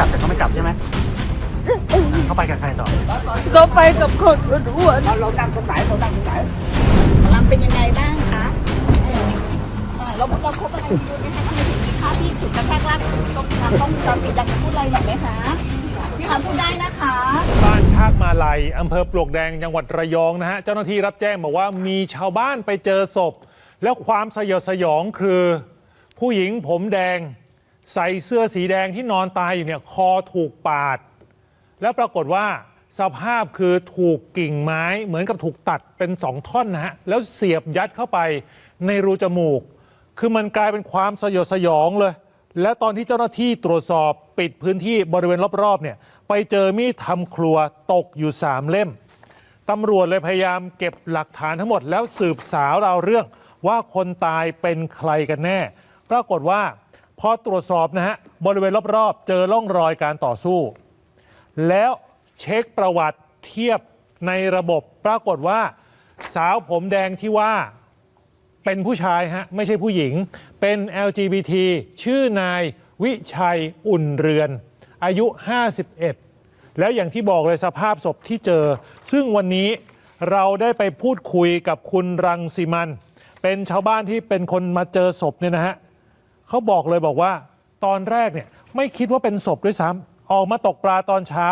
กลับแต่เขาไม่กลับใช่ไหมเขาไปกับใครต่อก็ไปกับคนอ้วนเราเรานั่งตรงไหนเรานั่งตรงไหนลำเป็นยังไงบ้างคะเออเออเราเราคบอะไรกันอยู่ไหมคะทำไมถึงมีภาพที่ฉุดกระชากลากต้องทำต้องจำปิดอยากจะพูดอะไรหน่อยไหมคะพี่คำพูดได้นะคะบ้านชากมาลัยอำเภอปลวกแดงจังหวัดระยองนะฮะเจ้าหน้าที่รับแจ้งบอกว่ามีชาวบ้านไปเจอศพ แล้วความสยดสยองคือ ผู้หญิงผมแดง ใส่เสื้อสีแดงที่นอนตายอยู่เนี่ยคอถูกปาด แล้วปรากฏว่าสภาพคือถูกกิ่งไม้เหมือนกับถูกตัดเป็นสองท่อนนะฮะแล้วเสียบยัดเข้าไปในรูจมูก คือมันกลายเป็นความสยดสยองเลย และตอนที่เจ้าหน้าที่ตรวจสอบปิดพื้นที่บริเวณรอบๆเนี่ยไปเจอมีดทำครัวตกอยู่สามเล่มตำรวจเลยพยายามเก็บหลักฐานทั้งหมด แล้วสืบสาวราวเรื่องว่าคนตายเป็นใครกันแน่ ปรากฏว่า พอตรวจสอบนะฮะบริเวณรอบๆ เจอร่องรอยการต่อสู้ แล้วเช็คประวัติเทียบในระบบปรากฏว่า สาวผมแดงที่ว่าเป็นผู้ชายฮะไม่ใช่ผู้หญิง เป็น LGBT ชื่อนายวิชัยอุ่นเรือน อายุ 51 แล้วอย่างที่บอกเลยสภาพศพที่เจอ ซึ่งวันนี้เราได้ไปพูดคุยกับคุณรังสิมัน เป็นชาวบ้านที่เป็นคนมาเจอศพเนี่ยนะฮะ เขาบอกเลยบอกว่าตอนแรกเนี่ยไม่คิดว่าเป็นศพด้วยซ้ำออกมาตกปลาตอนเช้า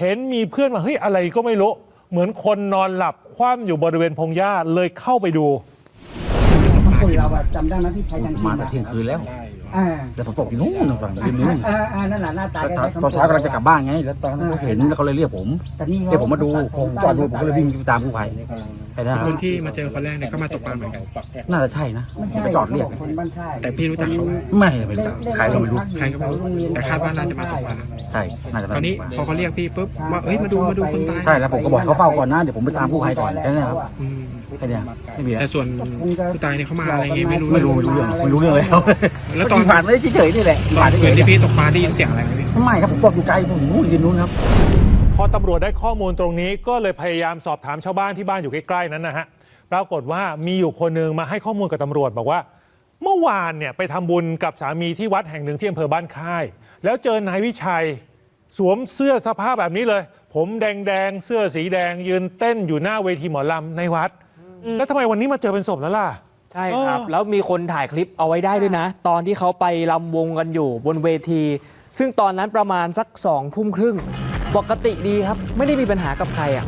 เห็นมีเพื่อนมาเฮ้ยอะไรก็ไม่รู้ เหมือนคนนอนหลับคว่ำอยู่บริเวณพงหญ้าเลยเข้าไปดู คุยเราอะจำได้ไหมที่ไทยยังชีมาพแต่อะเที่ยงคืนแล้ว อ่าแต่ผมตกอยู่นู้นฝั่งริมนู้นเออเออนั่นแหละหน้าตาแล้วคล้ายๆตอนเช้ากำลังจะกลับบ้านไง แล้วตอนนั้นเขาเห็นแล้วเขาเลยเรียกผมแต่นี่เรียกผมมาดูผมจอดดูผมก็เลยวิ่งไปตามกู้ภัยไปนะคนที่มาเจอคนแรกเนี่ยก็มาตกปลาเหมือนกันน่าจะใช่นะไม่ใช่ไปจอดเรียกคนบ้านค่ายแต่พี่รู้จักเขาไหมไม่ไม่รู้จักใครก็ไม่รู้ใครก็ไม่รู้แต่คาดว่าน่าจะมาตกปลาใช่น่าจะคราวนี้พอเขาเรียกพี่ปุ๊บว่าเอ้ยมาดูมาดูคนตายใช่แล้วผมก็บอกให้เขาเฝ้าก่อนนะเดี๋ยวผมไปตามกู้ภัยก่อนแค่นั้นครับ อืมแค่เนี้ยไม่มีอะไรแต่ส่วนผู้ตายเนี่ยเขามาอะไรอย่างงี้ไม่รู้ไม่รู้ไม่รู้เรื่องไม่รู้เรื่องเลยครับแล้วตอนผ่านไม่ได้เฉยๆนี่แหละตอผ่านนคืนเฉยที่พี่ตกปลาได้ยินเสียงอะไรไหมพี่ๆไม่ครับผมตกอยู่ไกลผมอยู่ยืนนู้นครับ พอตำรวจได้ข้อมูลตรงนี้ก็เลยพยายามสอบถามชาวบ้านที่บ้านอยู่ใกล้ๆนั้นนะฮะปรากฏว่ามีอยู่คนหนึ่งมาให้ข้อมูลกับตำรวจบอกว่า เมื่อวานเนี่ยไปทำบุญกับสามีที่วัดแห่งหนึ่งที่อำเภอบ้านค่าย แล้วเจอนายวิชัยสวมเสื้อสภาพแบบนี้เลย ผมแดงๆเสื้อสีแดงยืนเต้นอยู่หน้าเวทีหมอลำในวัด แล้วทำไมวันนี้มาเจอเป็นศพแล้วล่ะ ใช่ครับเออแล้วมีคนถ่ายคลิปเอาไว้ได้ด้วยนะ ตอนที่เขาไปลำวงกันอยู่บนเวที ซึ่งตอนนั้นประมาณสักสองทุ่มครึ่ง ปกติดีครับ ไม่ได้มีปัญหากับใครอะ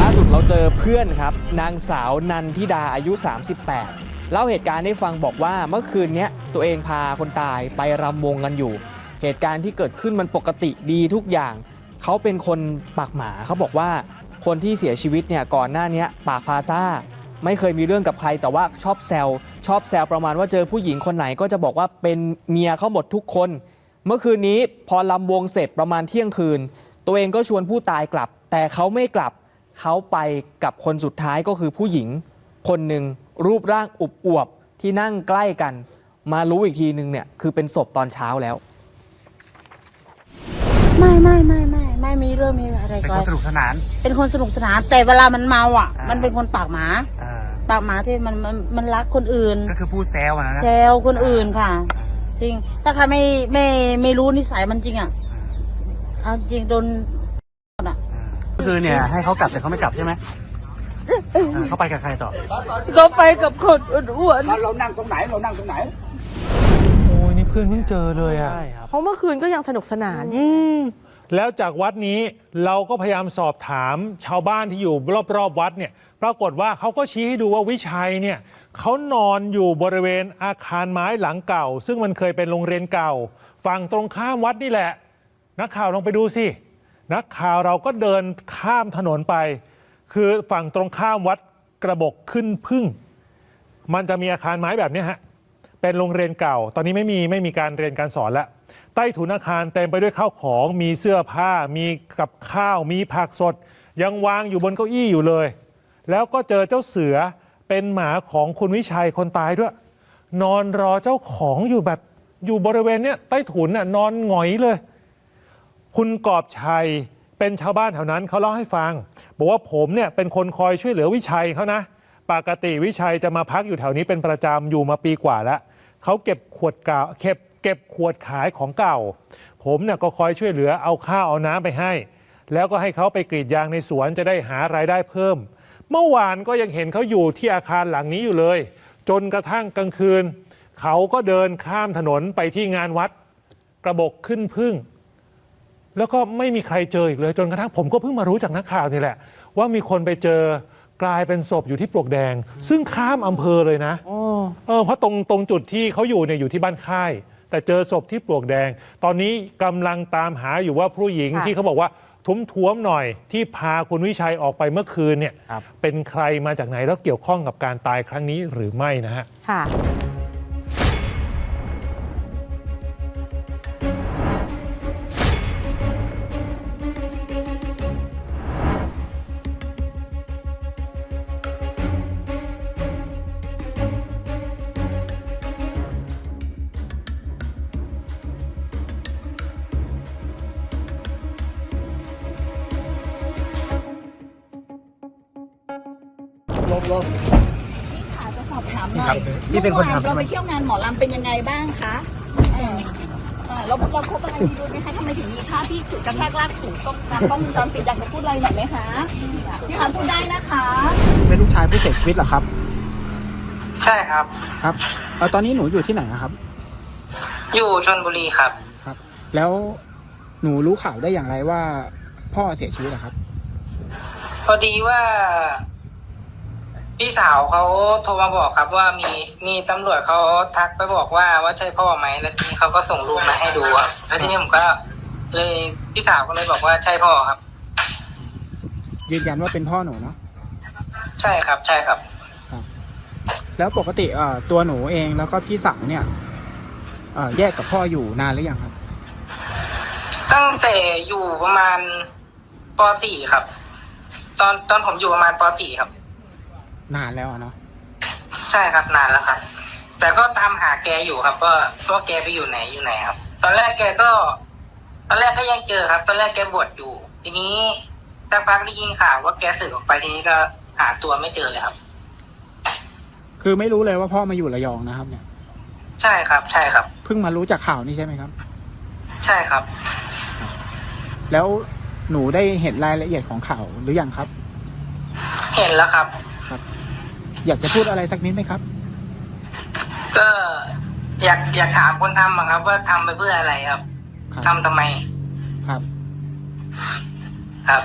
ล่าสุดเราเจอเพื่อนครับ นางสาวนันทิดาอายุ 38 เล่าเหตุการณ์ให้ฟังบอกว่าเมื่อคืนนี้ตัวเองพาคนตายไปรำวงกันอยู่ เหตุการณ์ที่เกิดขึ้นมันปกติดีทุกอย่าง เขาเป็นคนปากหมาเขาบอกว่า คนที่เสียชีวิตเนี่ยก่อนหน้านี้ปากพาซ่า ไม่เคยมีเรื่องกับใครแต่ว่าชอบแซวชอบแซวประมาณว่าเจอผู้หญิงคนไหนก็จะบอกว่าเป็นเมียเขาหมดทุกคน เมื่อคืนนี้พอลำวงเสร็จประมาณเที่ยงคืน ตัวเองก็ชวนผู้ตายกลับ แต่เขาไม่กลับเขาไปกับคนสุดท้ายก็คือผู้หญิงคนหนึ่ง รูปร่างอุบอวบๆที่นั่งใกล้กัน มารู้อีกทีนึงเนี่ยคือเป็นศพตอนเช้าแล้ว ไม่ไม่ไม่ไม่ไม่มีเรื่องมีอะไรเป็นกัคนนสนุกสนาน เป็นคนสนุกสนานแต่เวลามันเมาอะ อ่ามั มันเป็นคนปากหมา อ่าปากหมาที่มันมันมันรักคนอื่นก็คือพูดแซวอะนะแซวคนอื่นค่ะ จริง ถ้าใครไม่ไม่ไม่รู้นิสัยมันจริงอะเอาจริงโดนอะคือเนี่ยให้เขากลับแต่เขาไม่กลับใช่ไหม อ่าเขาไปกับใครต่อ ก็ไปกับคนอ้วนเราเรานั่งตรงไหนเรานั่งตรงไหน โอ้ยนี่เพื่อนเพิ่งเจอเลยอะใช่ครับเพราะเมื่อคืนก็ยังสนุกสนาน อืมแล้วจากวัดนี้เราก็พยายามสอบถามชาวบ้านที่อยู่รอบๆวัดเนี่ย ปรากฏว่าเขาก็ชี้ให้ดูว่าวิชัยเนี่ยเขานอนอยู่บริเวณอาคารไม้หลังเก่า ซึ่งมันเคยเป็นโรงเรียนเก่า ฝั่งตรงข้ามวัดนี่แหละ นักข่าวลองไปดูสิ นักข่าวเราก็เดินข้ามถนนไป คือฝั่งตรงข้ามวัดกระบกขึ้นพึ่ง มันจะมีอาคารไม้แบบเนี้ยฮะ เป็นโรงเรียนเก่า ตอนนี้ไม่มีไม่มีการเรียนการสอนแล้ว ใต้ถุนอาคารเต็มไปด้วยข้าวของ มีเสื้อผ้า มีกับข้าว มีผักสด ยังวางอยู่บนเก้าอี้อยู่เลย แล้วก็เจอเจ้าเสือเป็นหมาของคุณวิชัยคนตายด้วย นอนรอเจ้าของอยู่แบบอยู่บริเวณเนี้ยใต้ถุนน่ะนอนหงอยเลย คุณกอบชัย เป็นชาวบ้านแถวนั้นเขาเล่าให้ฟัง บอกว่าผมเนี่ยเป็นคนคอยช่วยเหลือวิชัยเขานะ ปกติวิชัยจะมาพักอยู่แถวนี้เป็นประจำอยู่มาปีกว่าแล้วเขาเก็บขวดเก่าเก็บเก็บขวดขายของเก่า ผมเนี่ยก็คอยช่วยเหลือเอาข้าวเอาน้ำไปให้ แล้วก็ให้เขาไปกรีดยางในสวนจะได้หารายได้เพิ่ม เมื่อวานก็ยังเห็นเขาอยู่ที่อาคารหลังนี้อยู่เลย จนกระทั่งกลางคืนเขาก็เดินข้ามถนนไปที่งานวัดกระบกขึ้นพึ่ง แล้วก็ไม่มีใครเจออีกเลยจนกระทั่งผมก็เพิ่งมารู้จากนักข่าวนี่แหละ ว่ามีคนไปเจอกลายเป็นศพอยู่ที่ปลวกแดง ซึ่งข้ามอำเภอเลยนะเออเพราะตรงตรงจุดที่เขาอยู่เนี่ยอยู่ที่บ้านค่าย แต่เจอศพที่ปลวกแดง ตอนนี้กำลังตามหาอยู่ว่าผู้หญิงค่ะ ที่เขาบอกว่าทุ้มท้วมๆหน่อยที่พาคุณวิชัยออกไปเมื่อคืนเนี่ย ครับ เป็นใครมาจากไหนแล้วเกี่ยวข้องกับการตายครั้งนี้หรือไม่นะฮะ ค่ะ ค่ะจะสอบถามหน่อยนี่เป็นคนทำเราไปเที่ยวงานหมอลำเป็นยังไงบ้างคะเออเออเราเราพบอะไรพิรุธไหมคะทำไมถึงมีภาพที่ฉุดกระชากลากถูกต้องตามกล้องวงจรปิดอยากจะพูดอะไรหน่อยไหมคะพี่คำพูดได้นะคะเป็นลูกชายผู้เสียชีวิตเหรอครับ ใช่ครับ ครับเอ่อตอนนี้หนูอยู่ที่ไหนอะครับ อยู่ชนบุรีครับ ครับ แล้วหนูรู้ข่าวได้อย่างไรว่า พ่อเสียชีวิตอะครับ พอดีว่า พี่สาวเขาโทรมาบอกครับว่ามีมีตำรวจเขาทักไปบอกว่าว่าใช่พ่อไหมแล้วทีนี้เขาก็ส่งรูปมาให้ดูครับแล้วทีนี้ผมก็เลยพี่สาวก็เลยบอกว่าใช่พ่อครับ ยืนยันว่าเป็นพ่อหนูเนาะใช่ครับ ใช่ครับ แล้วปกติเอ่อตัวหนูเองแล้วก็พี่สาวเนี่ยเอ่อแยกกับพ่ออยู่นานหรือยังครับ ตั้งแต่อยู่ประมาณป .4 ครับ ตอนตอนผมอยู่ประมาณป .4 ครับ นานแล้วอะเนาะใช่ครับนานแล้วครับ แต่ก็ตามหาแกอยู่ครับว่าว่าแกไปอยู่ไหนอยู่ไหนครับ ตอนแรกแกก็ ตอนแรกก็ยังเจอครับ ตอนแรกแกบวชอยู่ ทีนี้สักพักได้ยินข่าวว่าแกสึกออกไปทีนี้ก็หาตัวไม่เจอเลยครับ คือไม่รู้เลยว่าพ่อมาอยู่ระยองนะครับ เนี่ย ใช่ครับ ใช่ครับ เพิ่งมารู้จากข่าวนี่ใช่ไหมครับ ใช่ครับ แล้วหนูได้เห็นรายละเอียดของข่าวหรือยังครับ เห็นแล้วครับ อยากจะพูดอะไรสักนิดไหมครับ ก็อยากอยากถามคนทำอะครับ ว่าทำไปเพื่ออะไรครับครับทำทำไมครับ ครับ